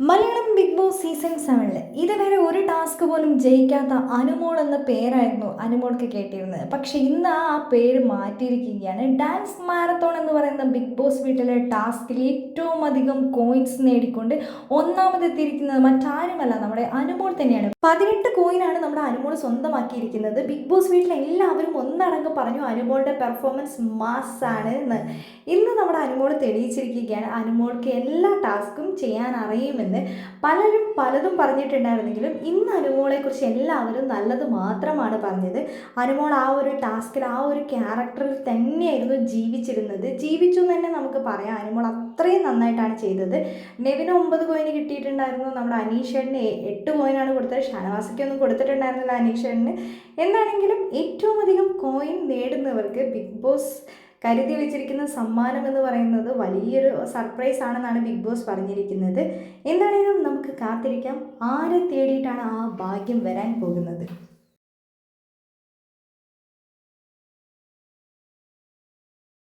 Malayalam big boss season സെവനിൽ ഇതുവരെ ഒരു ടാസ്ക് പോലും ജയിക്കാത്ത അനുമോൾ എന്ന പേരായിരുന്നു അനുമോൾക്ക് കേട്ടിരുന്നത്. പക്ഷെ ഇന്ന് ആ പേര് മാറ്റിയിരിക്കുകയാണ്. ഡാൻസ് മാരത്തോൺ എന്ന് പറയുന്ന ബിഗ് ബോസ് വീട്ടിലെ ടാസ്കിൽ ഏറ്റവും അധികം കോയിൻസ് നേടിക്കൊണ്ട് ഒന്നാമതെത്തിയിരിക്കുന്നത് മറ്റാരുമല്ല നമ്മുടെ അനുമോൾ തന്നെയാണ്. പതിനെട്ട് കോയിനാണ് നമ്മുടെ അനുമോൾ സ്വന്തമാക്കിയിരിക്കുന്നത്. ബിഗ് ബോസ് വീട്ടിലെ എല്ലാവരും ഒന്നടങ്കം പറഞ്ഞു അനുമോളുടെ പെർഫോമൻസ് മാസ് ആണ് എന്ന്. ഇന്ന് നമ്മുടെ അനുമോൾ തെളിയിച്ചിരിക്കുകയാണ്. അനുമോൾക്ക് എല്ലാ ടാസ്കും ചെയ്യാൻ അറിയുമെന്ന്. പലരും പലതും പറഞ്ഞിട്ടുണ്ടായിരുന്നെങ്കിലും ഇന്ന് അനുമോളെക്കുറിച്ച് എല്ലാവരും നല്ലത് മാത്രമാണ് പറഞ്ഞത്. അനുമോൾ ആ ഒരു ടാസ്കിൽ ആ ഒരു ക്യാരക്ടറിൽ തന്നെയായിരുന്നു ജീവിച്ചിരുന്നത്. ജീവിച്ചു എന്ന് തന്നെ നമുക്ക് പറയാം. അനുമോൾ അത്രയും നന്നായിട്ടാണ് ചെയ്തത്. നെവിന് ഒമ്പത് കോയിന് കിട്ടിയിട്ടുണ്ടായിരുന്നു. നമ്മുടെ അനീഷേടിന് എട്ട് കോയിനാണ് കൊടുത്തത്. ഷാനവാസിക്കൊന്നും കൊടുത്തിട്ടുണ്ടായിരുന്നില്ല അനീഷേടിന്. എന്താണെങ്കിലും ഏറ്റവും അധികം കോയിൻ നേടുന്നവർക്ക് ബിഗ് ബോസ് കരുതി വെച്ചിരിക്കുന്ന സമ്മാനം എന്ന് പറയുന്നത് വലിയൊരു സർപ്രൈസ് ആണെന്നാണ് ബിഗ് ബോസ് പറഞ്ഞിരിക്കുന്നത്. എന്താണെങ്കിലും നമുക്ക് കാത്തിരിക്കാം. ആരെ തേടിയിട്ടാണ് ആ ഭാഗ്യം വരാൻ പോകുന്നത്?